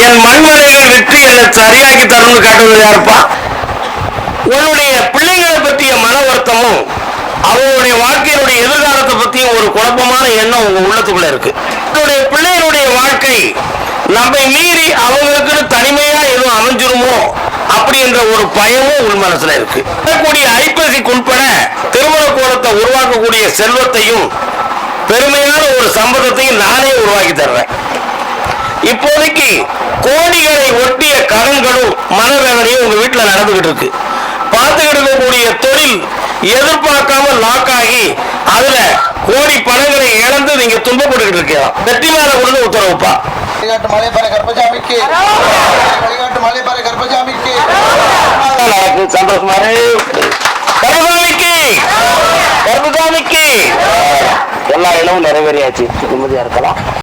என் மண்மனையை விட்டு என்னை சரியாக்கி தரணும்னு காட்டுவது யாருப்பா? உன்னுடைய பிள்ளைகளை பற்றிய மன வருத்தமும் அவங்களுடைய வாழ்க்கையினுடைய எதிர்காலத்தை பற்றியும் ஒரு குழப்பமான எண்ணம் உங்க உள்ளத்துக்குள்ள இருக்கு. என்னுடைய பிள்ளைகளுடைய வாழ்க்கை நம்மை மீறி அவங்களுக்குன்னு தனிமையா எதுவும் அமைஞ்சிருமோ அப்படின்ற ஒரு பயமும் உள் மனசுல இருக்கு. வரக்கூடிய ஐப்பசிக்கு உட்பட திருமண கோலத்தை உருவாக்கக்கூடிய செல்வத்தையும் பெருமையான ஒரு சம்பதத்தையும் நானே உருவாக்கி தர்றேன். இப்போதைக்கு கோடிகளை ஒட்டிய கடன்களும் மனவேதனையும் உங்க வீட்டுல நடந்துகிட்டு இருக்கு. பார்த்துக்கிட்டு இருக்கக்கூடிய தொழில் எதிர்பார்க்காம லாக் ஆகி அதுல கோடி பணங்களை இழந்து நீங்க துன்பப்பட்டுக்கிட்டு இருக்கலாம் வெற்றி மேல கொடுத்து உத்தரவுப்பா. வழிகாட்டு மலைப்பாறை கர்ப்பசாமிக்கு. வழிகாட்டு மலைப்பாறை கர்ப்பசாமிக்கு. எனக்கு சந்தோஷமாவே கருசாமிக்கு கருசாமிக்கு எல்லா இடமும் நிறைவேறியாச்சு. நிம்மதியா இருக்கலாம்.